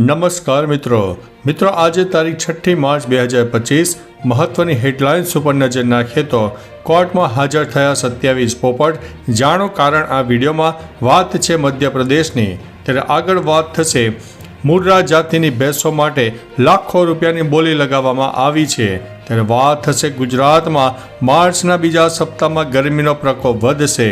નમસ્કાર મિત્રો. મિત્રો, આજે તારીખ છઠ્ઠી માર્ચ બે હજાર પચીસ, મહત્વની હેડલાઇન્સ ઉપર નજર નાખીએ તો કોર્ટમાં હાજર થયા સત્યાવીસ પોપટ. જાણો કારણ આ વિડીયોમાં વાત છે મધ્યપ્રદેશની. ત્યારે આગળ વાત થશે. મુર્રા જાતિની ભેંસો માટે લાખો રૂપિયાની બોલી લગાવવામાં આવી છે. ત્યારે વાત થશે ગુજરાતમાં. માર્ચના બીજા સપ્તાહમાં ગરમીનો પ્રકોપ વધશે.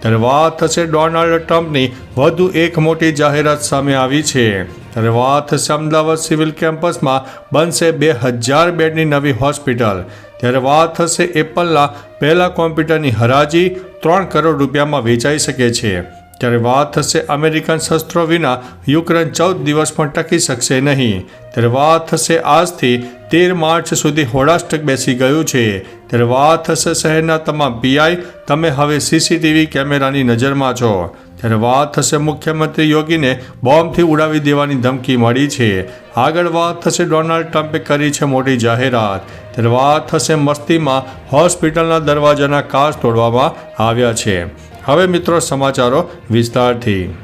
ત્યારે વાત થશે ડોનાલ્ડ ટ્રમ્પની. વધુ એક મોટી જાહેરાત સામે આવી છે. વાત અમદાવાદ સિવિલ કેમ્પસમાં બનશે બે હજાર બેડની નવી હોસ્પિટલ. ત્યારે વાત થશે એપલના પહેલા કોમ્પ્યુટરની હરાજી ત્રણ કરોડ રૂપિયામાં વેચાઈ શકે છે. ત્યારે વાત થશે અમેરિકન શસ્ત્રો વિના યુક્રેન ચૌદ દિવસ પણ ટકી શકશે નહીં. ત્યારે વાત થશે આજથી તેર માર્ચ સુધી હોડાષ્ટક બેસી ગયું છે. ત્યારે વાત થશે શહેરના તમામ પીઆઈ, તમે હવે સીસીટીવી કેમેરાની નજરમાં છો. ત્યારે વાત થશે મુખ્યમંત્રી યોગીને બોમ્બથી ઉડાવી દેવાની ધમકી મળી છે. આગળ વાત થશે ડોનાલ્ડ ટ્રમ્પે કરી છે મોટી જાહેરાત. ત્યારે વાત થશે મસ્તીમાં હોસ્પિટલના દરવાજાના કાચ તોડવામાં આવ્યા છે. હવે મિત્રો સમાચારો વિસ્તારથી.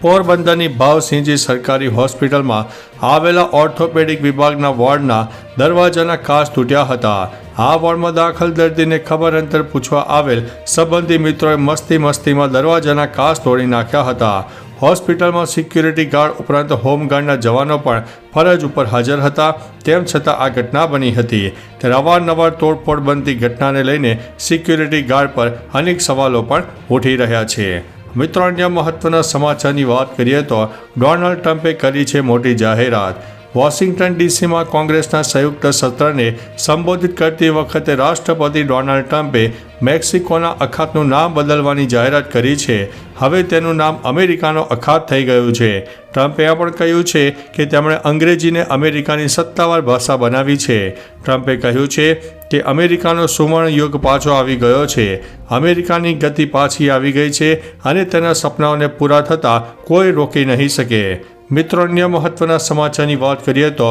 પોરબંદરની ભાવસિંહજી સરકારી હોસ્પિટલમાં આવેલા ઓર્થોપેડિક વિભાગના વોર્ડના દરવાજાના કાચ તૂટ્યા હતા. આ વોર્ડમાં દાખલ દર્દીને ખબર અંતર પૂછવા આવેલ સંબંધી મિત્રોએ મસ્તી મસ્તીમાં દરવાજાના કાચ તોડી નાખ્યા હતા. હોસ્પિટલમાં સિક્યુરિટી ગાર્ડ ઉપરાંત હોમગાર્ડના જવાનો પણ ફરજ ઉપર હાજર હતા, તેમ છતાં આ ઘટના બની હતી. ત્યારે અવારનવાર તોડફોડ બનતી ઘટનાને લઈને સિક્યુરિટી ગાર્ડ પર અનેક સવાલો પણ ઉઠી રહ્યા છે. મિત્રો, અન્ય મહત્વના સમાચારની વાત કરીએ તો ડોનાલ્ડ ટ્રમ્પે કરી છે મોટી જાહેરાત. વોશિંગ્ટન ડીસીમાં કોંગ્રેસના સંયુક્ત સત્રને સંબોધિત કરતી વખતે રાષ્ટ્રપતિ ડોનાલ્ડ ટ્રમ્પે મેક્સિકોના અખાતનું નામ બદલવાની જાહેરાત કરી છે. હવે તેનું નામ અમેરિકાનો અખાત થઈ ગયું છે. ટ્રમ્પે પણ કહ્યું છે કે તેમણે અંગ્રેજીને અમેરિકાની સત્તાવાર ભાષા બનાવી છે. ટ્રમ્પે કહ્યું છે કે અમેરિકાનો સુવર્ણ યુગ પાછો આવી ગયો છે. અમેરિકાની ગતિ પાછી આવી ગઈ છે અને તેના સપનાઓને પૂરા થતાં કોઈ રોકી નહીં શકે. મિત્રો અન્ય મહત્વના સમાચારની વાત કરીએ તો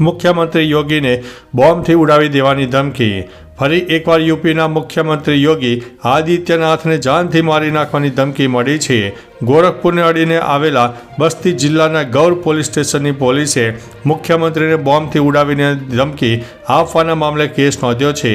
મુખ્યમંત્રી યોગીને બોમ્બથી ઉડાવી દેવાની ધમકી ફરી એકવાર યુપીના મુખ્યમંત્રી યોગી આદિત્યનાથને જાનથી મારી નાખવાની ધમકી મળી છે. ગોરખપુરને અડીને આવેલા બસ્તી જિલ્લાના ગૌર પોલીસ સ્ટેશનની પોલીસે મુખ્યમંત્રીને બોમ્બથી ઉડાવીને ધમકી આપવાના મામલે કેસ નોંધ્યો છે.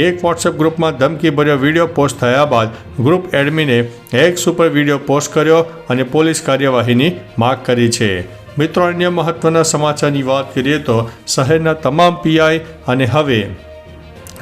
એક વોટ્સએપ ગ્રુપમાં ધમકીભર્યો વીડિયો પોસ્ટ થયા બાદ ગ્રુપ એડમિને એક્સ ઉપર વીડિયો પોસ્ટ કર્યો અને પોલીસ કાર્યવાહીની માગ કરી છે. મિત્રો, અન્ય મહત્વના સમાચારની વાત કરીએ તો શહેરના તમામ પીઆઈ અને હવે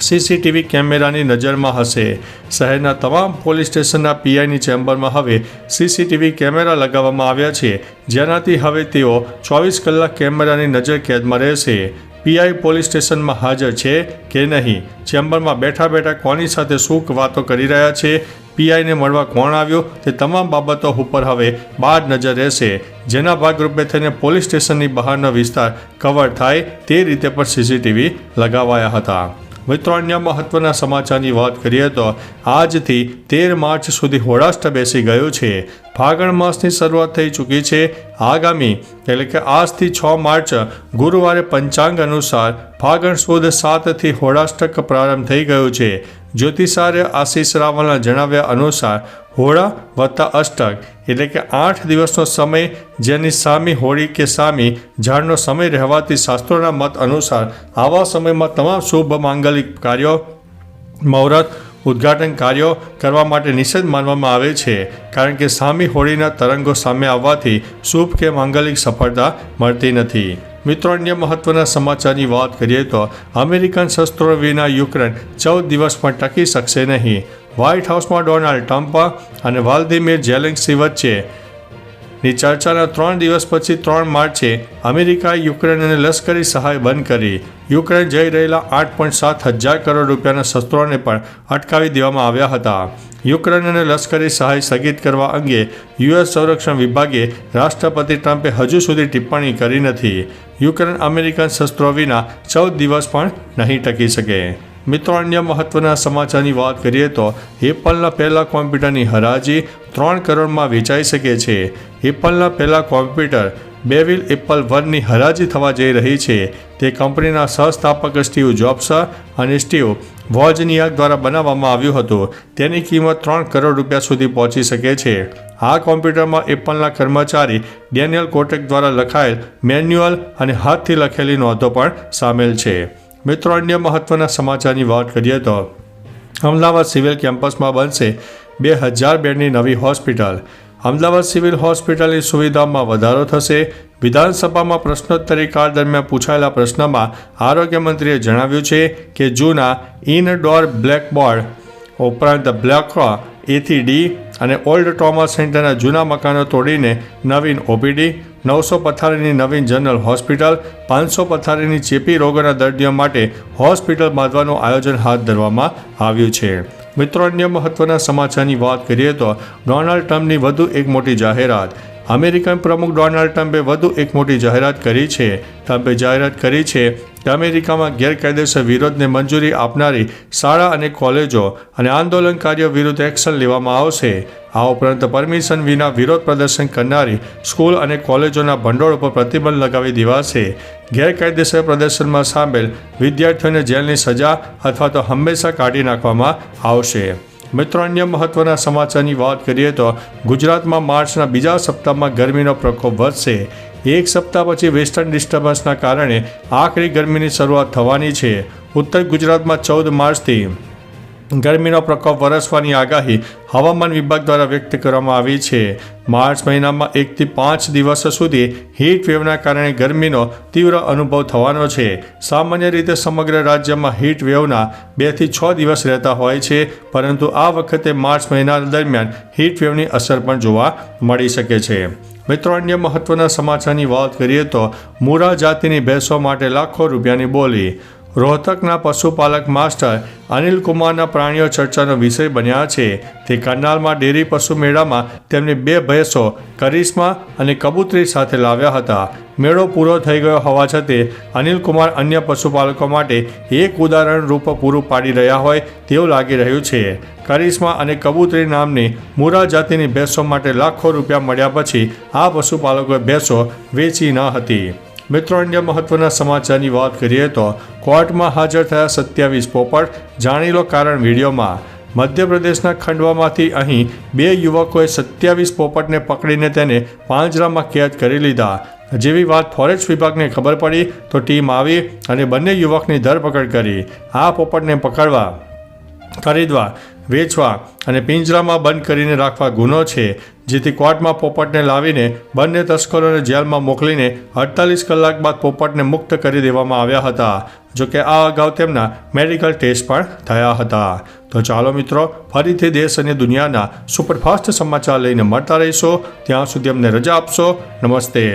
સીસીટીવી કેમેરાની નજરમાં હશે. શહેરના તમામ પોલીસ સ્ટેશનના પીઆઈની ચેમ્બરમાં હવે સીસીટીવી કેમેરા લગાવવામાં આવ્યા છે. જેનાથી હવે તેઓ ચોવીસ કલાક કેમેરાની નજર કેદમાં રહેશે. પીઆઈ પોલીસ સ્ટેશનમાં હાજર છે કે નહીં? ચેમ્બરમાં બેઠા બેઠા કોની સાથે શું વાતો કરી રહ્યા છે? પીઆઈને મળવા કોણ આવ્યો? તે તમામ બાબતો ઉપર હવે બાદ નજર રહેશે. જેના ભાગરૂપે થઈને પોલીસ સ્ટેશનની બહારનો વિસ્તાર કવર થાય તે રીતે પણ સીસીટીવી લગાવાયા હતા. મિત્રો, અન્ય મહત્વના સમાચારની વાત કરીએ તો આજથી તેર માર્ચ સુધી હોળાષ્ટ બેસી ગયું છે. ફાગણ માસની શરૂઆત થઈ ચૂકી છે. આગામી, એટલે કે આજથી છ માર્ચ, ગુરુવારે પંચાંગ અનુસાર ફાગણ સુદ સાતથી હોળાષ્ટક પ્રારંભ થઈ ગયું છે. જ્યોતિષાર્ય આશીષ રાવલના જણાવ્યા અનુસાર હોળા વત્તા અષ્ટક, એટલે કે આઠ દિવસનો સમય જેની સામી હોળી કે સામી ઝાડનો સમય રહેવાથી શાસ્ત્રોના મત અનુસાર આવા સમયમાં તમામ શુભ માંગલિક કાર્યો, મુહૂર્ત, ઉદ્ઘાટન કાર્યો કરવા માટે નિષેધ માનવામાં આવે છે. કારણ કે સામી હોળીના તરંગો સામે આવવાથી શુભ કે માંગલિક સફળતા મળતી નથી. મિત્રો, અન્ય મહત્વના સમાચારની વાત કરીએ તો અમેરિકન શસ્ત્રો વિના યુક્રેન ચૌદ દિવસ પણ ટકી શકશે નહીં. વ્હાઇટ હાઉસમાં ડોનાલ્ડ ટ્રમ્પ અને વાલ્દિમીર ઝેલેન્સી વચ્ચે. ની ચર્ચાના ત્રણ દિવસ પછી ત્રણ માર્ચે અમેરિકાએ યુક્રેનને લશ્કરી સહાય બંધ કરી. યુક્રેન જઈ રહેલા આઠ પોઈન્ટ સાત હજાર કરોડ રૂપિયાના શસ્ત્રોને પણ અટકાવી દેવામાં આવ્યા હતા. યુક્રેનને લશ્કરી સહાય સ્થગિત કરવા અંગે યુએસ સંરક્ષણ વિભાગે રાષ્ટ્રપતિ ટ્રમ્પે હજુ સુધી ટિપ્પણી કરી નથી. યુક્રેન અમેરિકન શસ્ત્રો વિના ચૌદ દિવસ પણ નહીં ટકી શકે. મિત્રો, અન્ય મહત્વના સમાચારની વાત કરીએ તો એપલના પહેલાં કોમ્પ્યુટરની હરાજી ત્રણ કરોડમાં વેચાઈ શકે છે. એપલના પહેલાં કોમ્પ્યુટર બેવિલ એપલ વનની હરાજી થવા જઈ રહી છે. તે કંપનીના સહસ્થાપક સ્ટીવ જોબ્સ અને સ્ટીવ વોજનિયાક દ્વારા બનાવવામાં આવ્યું હતું. તેની કિંમત ત્રણ કરોડ રૂપિયા સુધી પહોંચી શકે છે. આ કોમ્પ્યુટરમાં એપલના કર્મચારી ડેનિયલ કોટેક દ્વારા લખાયેલ મેન્યુઅલ અને હાથથી લખેલી નોંધો પણ સામેલ છે. મિત્રો, અન્ય મહત્વના સમાચારની વાત કરીએ તો અમદાવાદ સિવિલ કેમ્પસમાં બનશે બે હજાર બેડની નવી હોસ્પિટલ. અમદાવાદ સિવિલ હોસ્પિટલની સુવિધામાં વધારો થશે. વિધાનસભામાં પ્રશ્નોત્તરી કાળ દરમિયાન પૂછાયેલા પ્રશ્નમાં આરોગ્ય મંત્રીએ જણાવ્યું છે કે જૂના ઇનડોર બ્લેકબોર્ડ ઉપરાંત બ્લેક એથી ડી અને ઓલ્ડ ટ્રોમા સેન્ટરના જૂના મકાનો તોડીને નવીન ઓપીડી નવસો પથારીની નવીન જનરલ હોસ્પિટલ, પાંચસો પથારીની ચેપી રોગોના દર્દીઓ માટે હોસ્પિટલ બાંધવાનું આયોજન હાથ ધરવામાં આવ્યું છે. મિત્રો, અન્ય મહત્વના સમાચારની વાત કરીએ તો ડોનાલ્ડ ટ્રમ્પની વધુ એક મોટી જાહેરાત. અમેરિકન પ્રમુખ ડોનાલ્ડ ટ્રમ્પે વધુ એક મોટી જાહેરાત કરી છે. ટ્રમ્પે જાહેરાત કરી છે કે અમેરિકામાં ગેરકાયદેસર વિરોધને મંજૂરી આપનારી શાળા અને કોલેજો અને આંદોલનકારીઓ વિરુદ્ધ એક્શન લેવામાં આવશે. આ ઉપરાંત પરમિશન વિના વિરોધ પ્રદર્શન કરનારી સ્કૂલ અને કોલેજોના ભંડોળ ઉપર પ્રતિબંધ લગાવી દેવાશે. ગેરકાયદેસર પ્રદર્શનમાં સામેલ વિદ્યાર્થીઓને જેલની સજા અથવા તો હંમેશા કાઢી નાખવામાં આવશે. મિત્રો, અન્ય મહત્વના સમાચારની વાત કરીએ તો ગુજરાતમાં માર્ચના બીજા સપ્તાહમાં ગરમીનો પ્રકોપ વધશે. એક સપ્તાહ પછી વેસ્ટર્ન ડિસ્ટર્બન્સના કારણે આખરી ગરમીની શરૂઆત થવાની છે. ઉત્તર ગુજરાતમાં ચૌદ માર્ચથી ગરમીનો પ્રકોપ વરસવાની આગાહી હવામાન વિભાગ દ્વારા વ્યક્ત કરવામાં આવી છે. માર્ચ મહિનામાં એકથી પાંચ દિવસ સુધી હીટ વેવના કારણે ગરમીનો તીવ્ર અનુભવ થવાનો છે. સામાન્ય રીતે સમગ્ર રાજ્યમાં હીટ વેવના બેથી છ દિવસ રહેતા હોય છે, પરંતુ આ વખતે માર્ચ મહિના દરમિયાન હીટ વેવની અસર પણ જોવા મળી શકે છે. મિત્રો, અન્ય મહત્વના સમાચારની વાત કરીએ તો મુરા જાતિની ભેંસો માટે લાખો રૂપિયાની બોલી. રોહતકના પશુપાલક માસ્ટર અનિલ કુમારના પ્રાણીઓ ચર્ચાનો વિષય બન્યા છે. તે કરનાલમાં ડેરી પશુ મેળામાં તેમની બે ભેંસો, કરિશ્મા અને કબૂતરી સાથે લાવ્યા હતા. મેળો પૂરો થઈ ગયો હોવા છતાં અનિલ કુમાર અન્ય પશુપાલકો માટે એક ઉદાહરણ રૂપ પૂરું પાડી રહ્યા હોય તેવું લાગી રહ્યું છે. કરિશ્મા અને કબૂતરી નામની મુરા જાતિની ભેંસો માટે લાખો રૂપિયા મળ્યા પછી આ પશુપાલકોએ ભેંસો વેચી ન હતી. મિત્રો, અન્ય મહત્વના સમાચારની વાત કરીએ તો કોર્ટમાં હાજર થયા સત્યાવીસ પોપટ. જાણી લો કારણ વિડીયોમાં. મધ્યપ્રદેશના ખંડવામાંથી અહીં બે યુવકોએ સત્યાવીસ પોપટને પકડીને તેને પાંજરામાં કેદ કરી લીધા. જેવી વાત ફોરેસ્ટ વિભાગને ખબર પડી તો ટીમ આવી અને બંને યુવકની ધરપકડ કરી. આ પોપટને પકડવા, ખરીદવા, વેચવા અને પિંજરામાં બંધ કરીને રાખવા ગુનો છે. જેથી કોર્ટમાં પોપટને લાવીને બંને તસ્કરોને જેલમાં મોકલીને અડતાલીસ કલાક બાદ પોપટને મુક્ત કરી દેવામાં આવ્યા હતા. જોકે આ અગાઉ તેમના મેડિકલ ટેસ્ટ પણ થયા હતા. તો ચાલો મિત્રો, ફરીથી દેશ અને દુનિયાના સુપરફાસ્ટ સમાચાર લઈને મળતા રહીશો. ત્યાં સુધી અમને રજા આપશો. નમસ્તે.